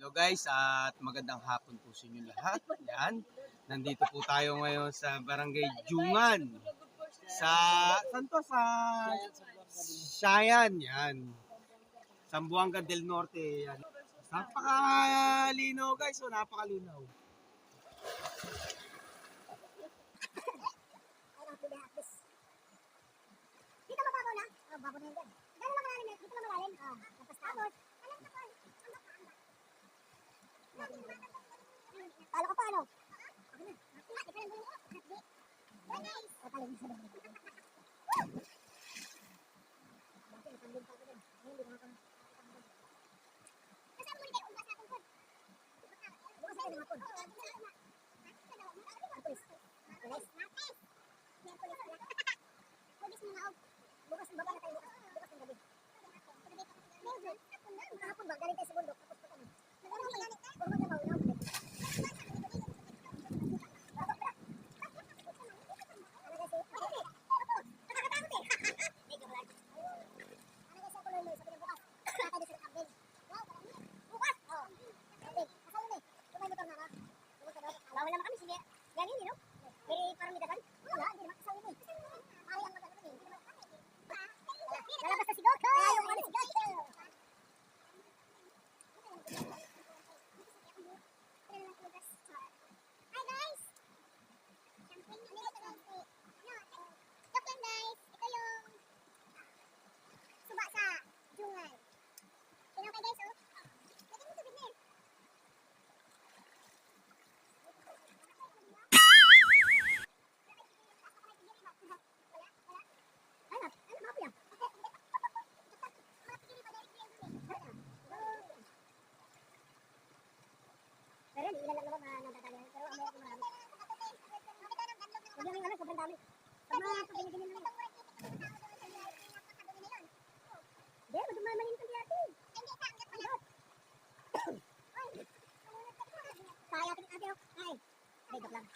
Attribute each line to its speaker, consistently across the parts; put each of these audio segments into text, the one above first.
Speaker 1: Hello guys at magandang hapon po sa inyo lahat. Yan. Nandito po tayo ngayon sa Barangay Jungan. Sa saan to? Sa Sayan. Yan. Sambuanga del Norte. Yan. Napakalinaw guys. O napakalinaw.
Speaker 2: Dito mababaw na. Oh, babaw na yan dyan. Gano'n lang malalim. Dito lang malalim. Ah, tapos tapos. Kala ko paano? Ako na. Tingnan, ikaw lang mo. Hindi. Oh, nice. Oh, talim sa dami. Bakit, nakalim pa ako dun. Ngayon, di nakaka- Kasama mo rin kayo, ugas natin, Pod. Bukas natin mga Pod. Matulis. Matulis. Matulis. Bukas mo nga, oh. Bukas ng baba na tayo bukas. Bukas ng gabi. Ngayon, kahapon ba? Galing tayo sa bundok. Tapos pa kami. Nagano ka galing tayo? Puro maglabaw. Inaw. Bawal naman kami, Galing, you know? May parang may dagan? Wala, hindi naman kasama mo. Ay, ang maganda eh. Lalabas na si Goku! Ayaw mo na si Goku! Hi guys! Joke lang guys! Ito yung suba sa jungan. Tingnan kayo guys oh. Lagyan mo tubig na eh. Ano? Ano ba yan? Pero hindi ilan lang naman na nadadali. Pero ang mga marami. Huwag lang yung ano, sobrang dami. Pag mga pagbiligin nyo lang. Hindi, madumamalin ito di ate. Kaya tingin ate oh. Ay. Ay, joke lang.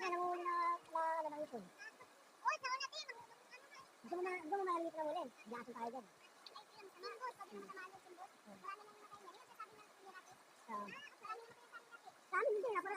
Speaker 2: Na, nanguli na, na, na, na, ipon. Gusto mo na, gusto mo malamit na ulit. Diyasan tayo dyan. Oo. Sa amin hindi, na para,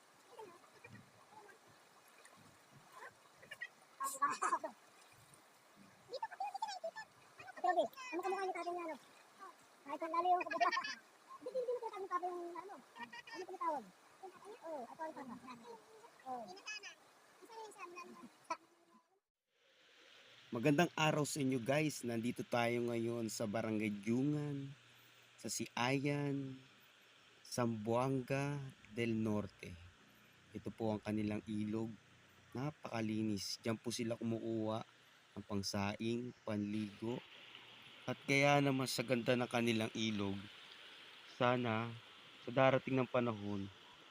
Speaker 2: Robby, ano kamukha niyo tatay niya, ano? Kahit lalo yung kabila. Hindi, hindi, mo tinatawag yung tatay yung, ano? Ano tinatawag? Oo, ito ang tama. Oo.
Speaker 1: Magandang araw sa inyo guys. Nandito tayo ngayon sa Barangay Jungan, sa Siayan, Sambuanga del Norte. Ito po ang kanilang ilog. Napakalinis. Diyan po sila kumukuha ng pangsaing, panligo. At kaya naman sa ganda ng kanilang ilog, sana sa darating ng panahon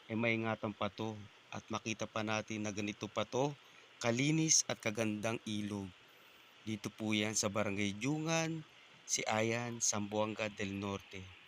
Speaker 1: ay maingatan pa to at makita pa natin na ganito pa to kalinis at kagandang ilog. Dito po yan sa Barangay Jungan, Siayan, Sambuanga del Norte.